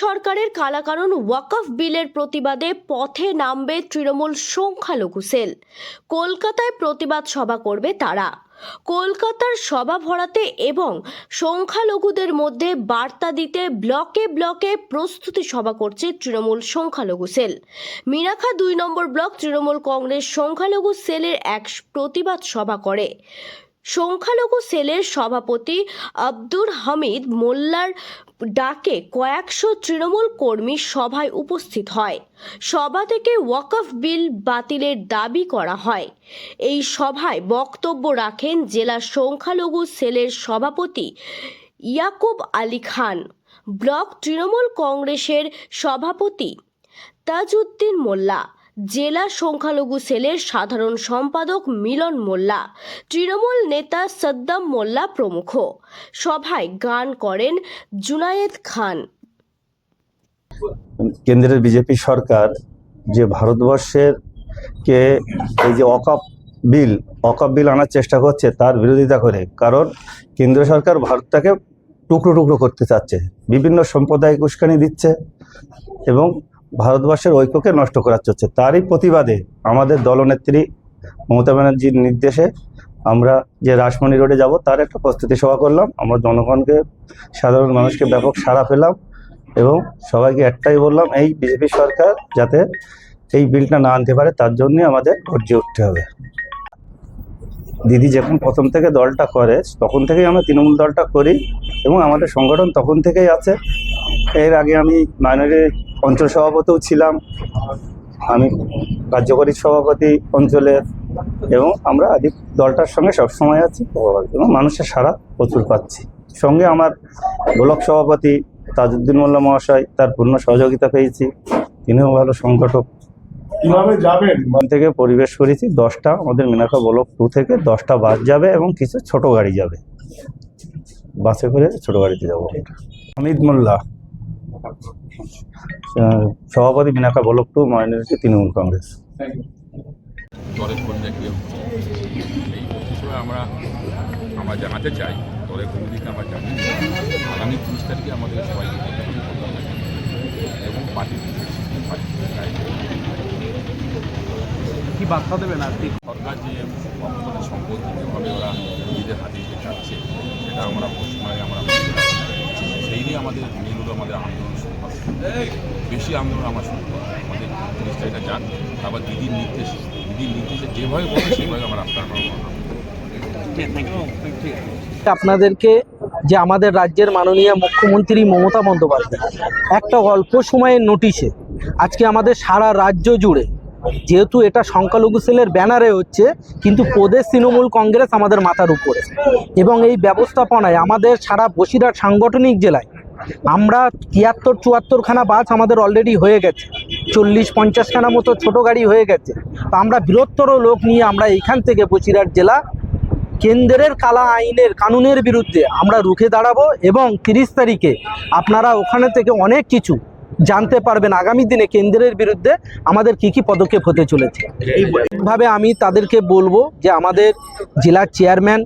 সরকারের কালাকানুন ওয়াকফ বিলের প্রতিবাদে পথে নামবে তৃণমূল সংখ্যালঘু সেল। কলকাতায় প্রতিবাদ সভা করবে তারা। কলকাতার সভা ভরাতে এবং সংখ্যালঘুদের মধ্যে বার্তা দিতে ব্লকে ব্লকে প্রস্তুতি সভা করছে তৃণমূল সংখ্যালঘু সেল। মিনাখা দুই নম্বর ব্লক তৃণমূল কংগ্রেস সংখ্যালঘু সেলের এক প্রতিবাদ সভা করে। সংখ্যালঘু সেলের সভাপতি আব্দুর হামিদ মোল্লার ডাকে কয়েকশো তৃণমূল কর্মী সভায় উপস্থিত হয়। সভা থেকে ওয়াকফ বিল বাতিলের দাবি করা হয়। এই সভায় বক্তব্য রাখেন জেলা সংখ্যালঘু সেলের সভাপতি ইয়াকুব আলী খান, ব্লক তৃণমূল কংগ্রেসের সভাপতি তাজউদ্দিন মোল্লা জেলা সংখ্যালঘু সেলের সাধারণ সম্পাদক মিলন মোল্লা, তৃণমূল নেতা সদ্দাম মোল্লা প্রমুখ। সভায় গান করেন জুনায়েদ খান। কেন্দ্রের বিজেপি সরকার যে ভারতবর্ষের কে এই যে অকাপ বিল অকাপ বিল আনার চেষ্টা করছে তার বিরোধিতা করে, কারণ কেন্দ্র সরকার ভারতটাকে টুকরো টুকরো করতে চাচ্ছে, বিভিন্ন সম্প্রদায়িক উস্কানি দিচ্ছে এবং ভারতবর্ষের ঐক্যকে নষ্ট করার হচ্ছে তারই প্রতিবাদে আমাদের দলনেত্রী মমতা ব্যানার্জির নির্দেশে আমরা যে রাসমণি রোডে যাব, তার একটা প্রস্তুতি সভা করলাম। আমরা জনগণকে, সাধারণ মানুষকে ব্যাপক সাড়া পেলাম এবং সবাইকে একটাই বললাম, এই বিজেপি সরকার যাতে এই বিলটা না আনতে পারে, তার জন্যই আমাদের গর্জে উঠতে হবে। দিদি যখন প্রথম থেকে দলটা করে, তখন থেকেই আমরা তৃণমূল দলটা করি এবং আমাদের সংগঠন তখন থেকেই আছে। এর আগে আমি মাইনরি অঞ্চল সভাপতিও ছিলাম। আমি কার্যকরী সভাপতি অঞ্চলের এবং আমরা আদি দলটার সঙ্গে সবসময় আছি এবং মানুষের সারা প্রচুর পাচ্ছি। সঙ্গে আমার ব্লক সভাপতি তাজউদ্দিন মোল্লা মহাশয় তার পূর্ণ সহযোগিতা পেয়েছি। তিনিও ভালো সংগঠক। কীভাবে যাবেন? থেকে পরিবেশ করেছি দশটা আমাদের মিনাখা ব্লক টু থেকে দশটা বাস যাবে এবং কিছু ছোট গাড়ি যাবে। বাসে করে ছোট গাড়িতে যাব। হামিদ মোল্লা। সভাপতি Minakha block two minority Trinamool Congress আমরা আমরা জানাতে চাই দলের কর্মীদেরকে আমরা জানি আগামী তিরিশ তারিখে আমাদের সবাইকে। এবং পার্টি কি বার্তা দেবেন আর কি সরকার যে সম্পত্তি যেভাবে ওরা নিজেদের হাতে নিতে চাচ্ছে সেটা আমরা পশ্চিমবঙ্গে আমরা। সেই নিয়ে আমাদের মেন হলো আমাদের আন্দোলন শুরু হবে বেশি আন্দোলন আমরা শুরু করব আমাদের তিরিশ তারিখটা যান, তারপর দিদির নির্দেশ, দিদির নির্দেশে যেভাবে বলে, সেভাবে আমরা আমরা আপনাদেরকে যে আমাদের রাজ্যের মাননীয় মুখ্যমন্ত্রী মমতা বন্দ্যোপাধ্যায়, একটা অল্প সময়ের নোটিশে আজকে আমাদের সারা রাজ্য জুড়ে, যেহেতু এটা সংখ্যালঘু সেলের ব্যানারে হচ্ছে, কিন্তু প্রদেশ তৃণমূল কংগ্রেস আমাদের মাথার উপরে। এবং এই ব্যবস্থাপনায় আমাদের সারা বসিরহাট সাংগঠনিক জেলায় আমরা তিয়াত্তর চুয়াত্তরখানা বাস আমাদের অলরেডি হয়ে গেছে। চল্লিশ পঞ্চাশখানা মতো ছোট গাড়ি হয়ে গেছে। তো আমরা বৃহত্তর লোক নিয়ে আমরা এইখান থেকে বসিরহাট জেলা কেন্দ্রের কালা আইনের, কানুনের বিরুদ্ধে আমরা রুখে দাঁড়াবো এবং তিরিশ তারিখে আপনারা ওখানে থেকে অনেক কিছু জানতে পারবেন আগামী দিনে কেন্দ্রের বিরুদ্ধে আমাদের কি কি পদক্ষেপ হতে চলেছে। এইভাবে আমি তাদেরকে বলব যে আমাদের জেলার চেয়ারম্যান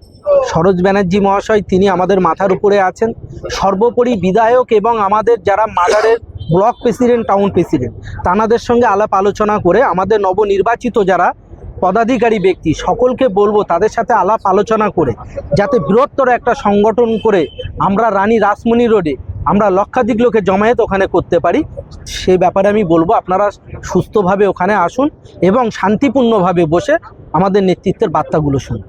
সরোজ ব্যানার্জি মহাশয়, তিনি আমাদের মাথার উপরে আছেন। সর্বোপরি বিধায়ক এবং আমাদের যারা মাদারের ব্লক প্রেসিডেন্ট, টাউন প্রেসিডেন্ট, তানাদের সঙ্গে আলাপ আলোচনা করে আমাদের নবনির্বাচিত যারা পদাধিকারী ব্যক্তি, সকলকে বলব তাদের সাথে আলাপ আলোচনা করে, যাতে বৃহত্তর একটা সংগঠন করে আমরা রানী রাসমণি রোডে আমরা লক্ষাধিক লোকে জমায়েত ওখানে করতে পারি। সে ব্যাপারে আমি বলব, আপনারা সুস্থভাবে ওখানে আসুন এবং শান্তিপূর্ণভাবে বসে আমাদের নেতৃত্বের বার্তাগুলো শুনুন।